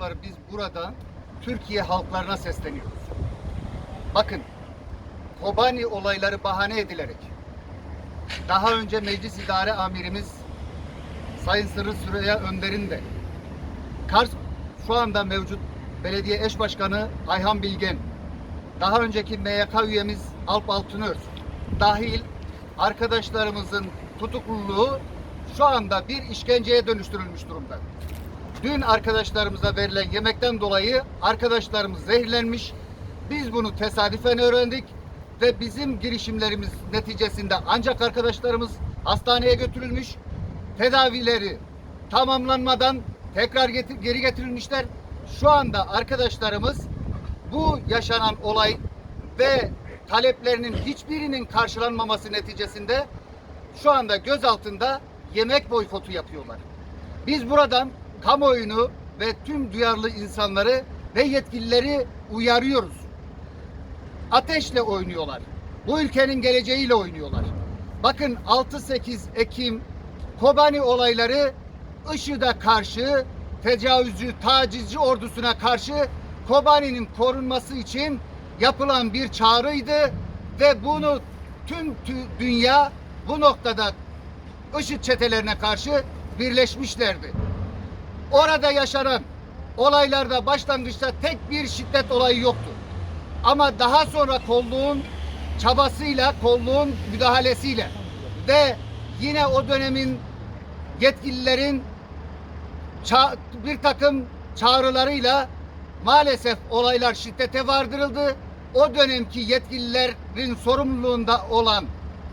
var biz burada Türkiye halklarına sesleniyoruz. Bakın Kobani olayları bahane edilerek daha önce Meclis İdare Amirimiz Sayın Sırrı Süreyya Önder'in de Kars şu anda mevcut belediye eş başkanı Ayhan Bilgen, daha önceki MYK üyemiz Alp Altınöz dahil arkadaşlarımızın tutukluluğu şu anda bir işkenceye dönüştürülmüş durumda. Dün arkadaşlarımıza verilen yemekten dolayı arkadaşlarımız zehirlenmiş. Biz bunu tesadüfen öğrendik ve bizim girişimlerimiz neticesinde ancak arkadaşlarımız hastaneye götürülmüş. Tedavileri tamamlanmadan tekrar getir- geri getirilmişler. Şu anda arkadaşlarımız bu yaşanan olay ve taleplerinin hiçbirinin karşılanmaması neticesinde şu anda gözaltında yemek boykotu yapıyorlar. Biz buradan kamuoyunu ve tüm duyarlı insanları ve yetkilileri uyarıyoruz. Ateşle oynuyorlar. Bu ülkenin geleceğiyle oynuyorlar. Bakın 6-8 Ekim Kobani olayları IŞİD'e karşı tecavüzcü, tacizci ordusuna karşı Kobani'nin korunması için yapılan bir çağrıydı ve bunu tüm tü- dünya bu noktada IŞİD çetelerine karşı birleşmişlerdi. Orada yaşanan olaylarda başlangıçta tek bir şiddet olayı yoktu. Ama daha sonra kolluğun çabasıyla, kolluğun müdahalesiyle ve yine o dönemin yetkililerin bir takım çağrılarıyla maalesef olaylar şiddete vardırıldı. O dönemki yetkililerin sorumluluğunda olan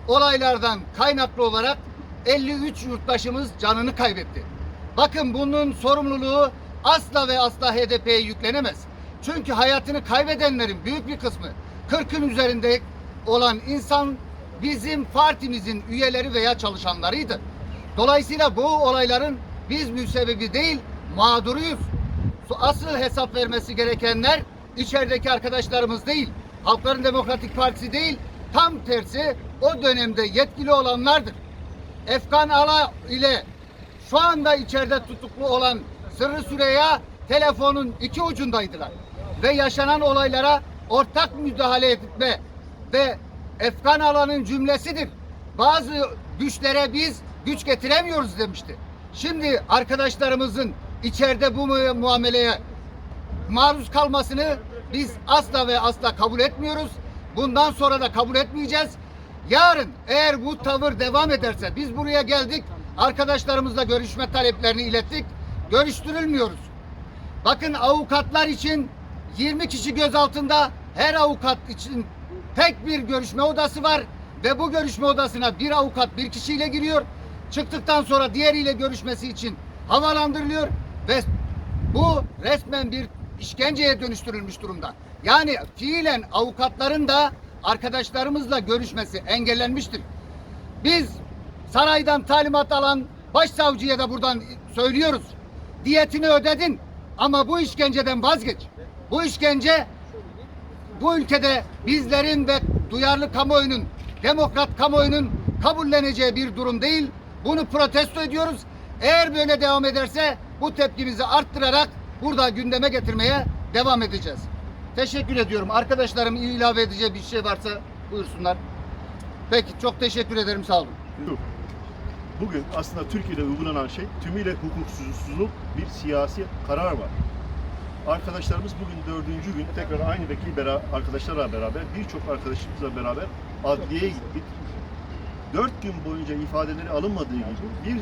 olaylardan kaynaklı olarak 53 yurttaşımız canını kaybetti. Bakın bunun sorumluluğu asla ve asla HDP'ye yüklenemez. Çünkü hayatını kaybedenlerin büyük bir kısmı 40'ın üzerinde olan insan bizim partimizin üyeleri veya çalışanlarıydı. Dolayısıyla bu olayların biz müsebbibi değil mağduruyuz. Asıl hesap vermesi gerekenler içerideki arkadaşlarımız değil. Halkların Demokratik Partisi değil. Tam tersi o dönemde yetkili olanlardır. Efkan Ala ile şu anda içeride tutuklu olan Sırrı Süreyya telefonun iki ucundaydılar. Ve yaşanan olaylara ortak müdahale etme ve Efkan Ala'nın cümlesidir. Bazı güçlere biz güç getiremiyoruz demişti. Şimdi arkadaşlarımızın içeride bu mu- muameleye maruz kalmasını biz asla ve asla kabul etmiyoruz. Bundan sonra da kabul etmeyeceğiz. Yarın eğer bu tavır devam ederse biz buraya geldik. Arkadaşlarımızla görüşme taleplerini ilettik. Görüştürülmüyoruz. Bakın avukatlar için 20 kişi gözaltında her avukat için tek bir görüşme odası var ve bu görüşme odasına bir avukat bir kişiyle giriyor. Çıktıktan sonra diğeriyle görüşmesi için havalandırılıyor ve bu resmen bir işkenceye dönüştürülmüş durumda. Yani fiilen avukatların da arkadaşlarımızla görüşmesi engellenmiştir. Biz saraydan talimat alan başsavcıya da buradan söylüyoruz. Diyetini ödedin ama bu işkenceden vazgeç. Bu işkence bu ülkede bizlerin ve duyarlı kamuoyunun, demokrat kamuoyunun kabulleneceği bir durum değil. Bunu protesto ediyoruz. Eğer böyle devam ederse bu tepkimizi arttırarak burada gündeme getirmeye devam edeceğiz. Teşekkür ediyorum. Arkadaşlarım ilave edeceği bir şey varsa buyursunlar. Peki çok teşekkür ederim. Sağ olun. Bugün aslında Türkiye'de uygulanan şey tümüyle hukuksuzluk bir siyasi karar var. Arkadaşlarımız bugün dördüncü gün tekrar aynı vekil arkadaşlarla beraber birçok arkadaşımızla beraber adliyeye gittik. Dört gün boyunca ifadeleri alınmadığı gibi bir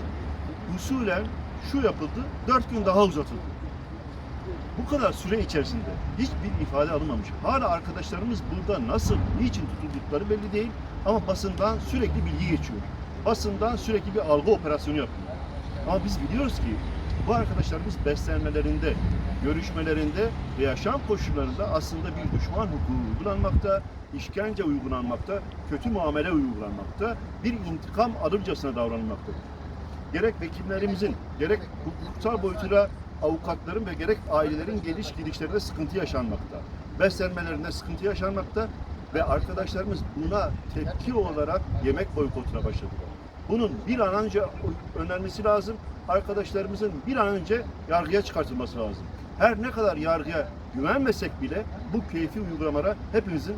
usulen şu yapıldı, dört gün daha uzatıldı. Bu kadar süre içerisinde hiçbir ifade alınmamış. Hala arkadaşlarımız burada nasıl, niçin tutuldukları belli değil ama basından sürekli bilgi geçiyor. Basından sürekli bir algı operasyonu yapıyor. Ama biz biliyoruz ki bu arkadaşlarımız beslenmelerinde, görüşmelerinde ve yaşam koşullarında aslında bir düşman hukuku uygulanmakta, işkence uygulanmakta, kötü muamele uygulanmakta, bir intikam alırcasına davranılmaktadır gerek vekillerimizin, gerek hukuksal boyutuyla avukatların ve gerek ailelerin geliş gidişlerinde sıkıntı yaşanmakta. Beslenmelerinde sıkıntı yaşanmakta ve arkadaşlarımız buna tepki olarak yemek boykotuna başladılar. Bunun bir an önce önlenmesi lazım. Arkadaşlarımızın bir an önce yargıya çıkartılması lazım. her ne kadar yargıya güvenmesek bile bu keyfi uygulamalara hepimizin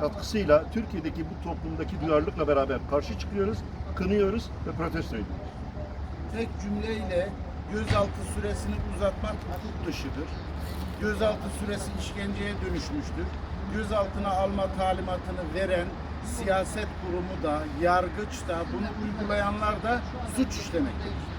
katkısıyla Türkiye'deki bu toplumdaki duyarlılıkla beraber karşı çıkıyoruz, kınıyoruz ve protesto ediyoruz. tek cümleyle gözaltı süresini uzatmak hukuk dışıdır. Gözaltı süresi işkenceye dönüşmüştür. Gözaltına alma talimatını veren siyaset kurumu da, yargıç da, bunu uygulayanlar da suç işlemektedir.